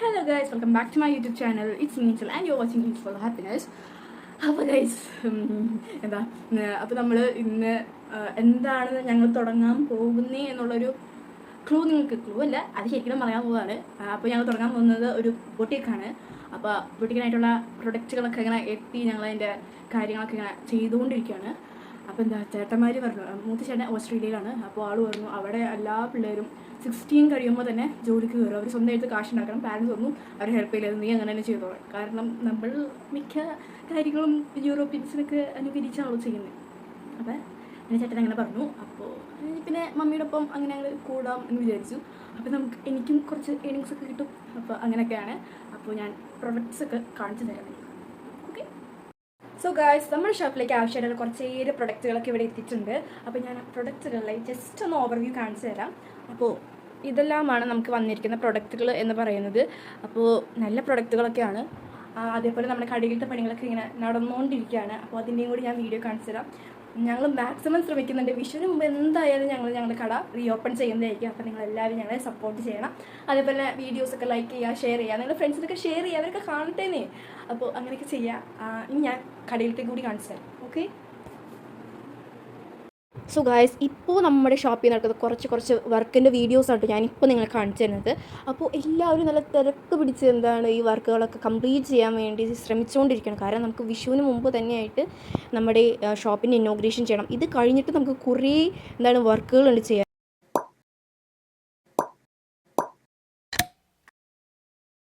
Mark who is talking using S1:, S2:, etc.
S1: Hello guys welcome back to my YouTube channel it's Meenzal and you watching it's four happiness അപ്പോൾ guys എന്താ അപ്പോൾ നമ്മൾ ഇന്ന് എന്താണ് ഞങ്ങൾ തുടങ്ങാൻ പോകുന്നേ എന്നുള്ളൊരു ക്ലൂ നിങ്ങൾക്ക് ക്ലൂ അല്ല അത് ശരിക്കും പറയാൻ പോവാണ്. അപ്പോൾ ഞങ്ങൾ തുടങ്ങാൻ പോകുന്നത് ഒരു ബൊട്ടീക്കാണ് അപ്പോൾ ബൊട്ടീക്കിനായിട്ടുള്ള പ്രൊഡക്റ്റുകളൊക്കെ ഇങ്ങനെ എത്തി ഞങ്ങൾ അതിന്റെ കാര്യങ്ങളൊക്കെ ഇങ്ങനെ ചെയ്തുകൊണ്ടിരിക്കുകയാണ്. അപ്പോൾ എന്താ ചേട്ടന്മാർ പറഞ്ഞു മൂത്ത ചേട്ടൻ ഓസ്ട്രേലിയയിലാണ്. അപ്പോൾ ആൾ പറഞ്ഞു അവിടെ എല്ലാ പിള്ളേരും സിക്സ്റ്റീൻ കഴിയുമ്പോൾ തന്നെ ജോലിക്ക് കയറും അവർ സ്വന്തം സ്വന്തമായിട്ട് കാശ് ഉണ്ടാക്കണം പാരൻസ് ഒന്നും അവർ ഹെൽപ്പ് ചെയ്യില്ല നീ അങ്ങനെ തന്നെ ചെയ്തോളാം. കാരണം നമ്മൾ മിക്ക കാര്യങ്ങളും യൂറോപ്യൻസിനൊക്കെ അനുകരിച്ചാണല്ലോ ചെയ്യുന്നത് അപ്പോൾ എന്റെ ചേട്ടൻ അങ്ങനെ പറഞ്ഞു. അപ്പോൾ പിന്നെ മമ്മിയുടെ ഒപ്പം അങ്ങനെ ഞങ്ങൾ കൂടാം എന്ന് വിചാരിച്ചു. അപ്പോൾ നമുക്ക് എനിക്കും കുറച്ച് ഏണിങ്സ് ഒക്കെ കിട്ടും. അപ്പോൾ അങ്ങനെയൊക്കെയാണ്. അപ്പോൾ ഞാൻ പ്രൊഡക്ട്സ് ഒക്കെ കാണിച്ചു തരാം സോ ഗായ്സ് നമ്മുടെ ഷോപ്പിലേക്ക് ആവശ്യമായിട്ടുള്ള കുറച്ചേറെ പ്രൊഡക്റ്റുകളൊക്കെ ഇവിടെ എത്തിയിട്ടുണ്ട്. അപ്പോൾ ഞാൻ പ്രൊഡക്റ്റുകളിലെ ജസ്റ്റ് ഒന്ന് ഓവർവ്യൂ കാണിച്ചു തരാം. അപ്പോൾ ഇതെല്ലാമാണ് നമുക്ക് വന്നിരിക്കുന്ന പ്രൊഡക്റ്റുകൾ എന്ന് പറയുന്നത്. അപ്പോൾ നല്ല പ്രൊഡക്റ്റുകളൊക്കെയാണ് അതേപോലെ നമ്മുടെ കടയിലത്തെ പണികളൊക്കെ ഇങ്ങനെ നടന്നുകൊണ്ടിരിക്കുകയാണ്. അപ്പോൾ അതിന്റെയും കൂടി ഞാൻ വീഡിയോ കാണിച്ചു തരാം. ഞങ്ങൾ മാക്സിമം ശ്രമിക്കുന്നുണ്ട്. വിഷുവിന് മുമ്പ് എന്തായാലും ഞങ്ങൾ ഞങ്ങളുടെ കട റീഓപ്പൺ ചെയ്യുന്നതായിരിക്കും. അപ്പോൾ നിങ്ങൾ എല്ലാവരും ഞങ്ങളെ സപ്പോർട്ട് ചെയ്യണം. അതേപോലെ വീഡിയോസൊക്കെ ലൈക്ക് ചെയ്യുക ഷെയർ ചെയ്യുക. നിങ്ങളുടെ ഫ്രണ്ട്സിനൊക്കെ ഷെയർ ചെയ്യുക. അവരൊക്കെ കാണട്ടേന്നേ. അപ്പോൾ അങ്ങനെയൊക്കെ ചെയ്യുക ഞാൻ കടയിലത്തെ കൂടി കാണിച്ചു തരാം ഓക്കെ സോ ഗായ്സ് ഇപ്പോൾ നമ്മുടെ ഷോപ്പിൽ നടക്കുന്ന കുറച്ച് കുറച്ച് വർക്കിന്റെ വീഡിയോസ് ആട്ടോ ഞാനിപ്പോൾ നിങ്ങളെ കാണിച്ചു തരുന്നത്. അപ്പോൾ എല്ലാവരും നല്ല തിരക്ക് പിടിച്ച് എന്താണ് ഈ വർക്കുകളൊക്കെ കംപ്ലീറ്റ് ചെയ്യാൻ വേണ്ടി ശ്രമിച്ചുകൊണ്ടിരിക്കണം കാരണം നമുക്ക് വിഷുവിന് മുമ്പ് തന്നെയായിട്ട് നമ്മുടെ ഷോപ്പിന്റെ ഇന്നോഗ്രേഷൻ ചെയ്യണം. ഇത് കഴിഞ്ഞിട്ട് നമുക്ക് കുറേ എന്താണ് വർക്കുകളുണ്ട് ചെയ്യാൻ.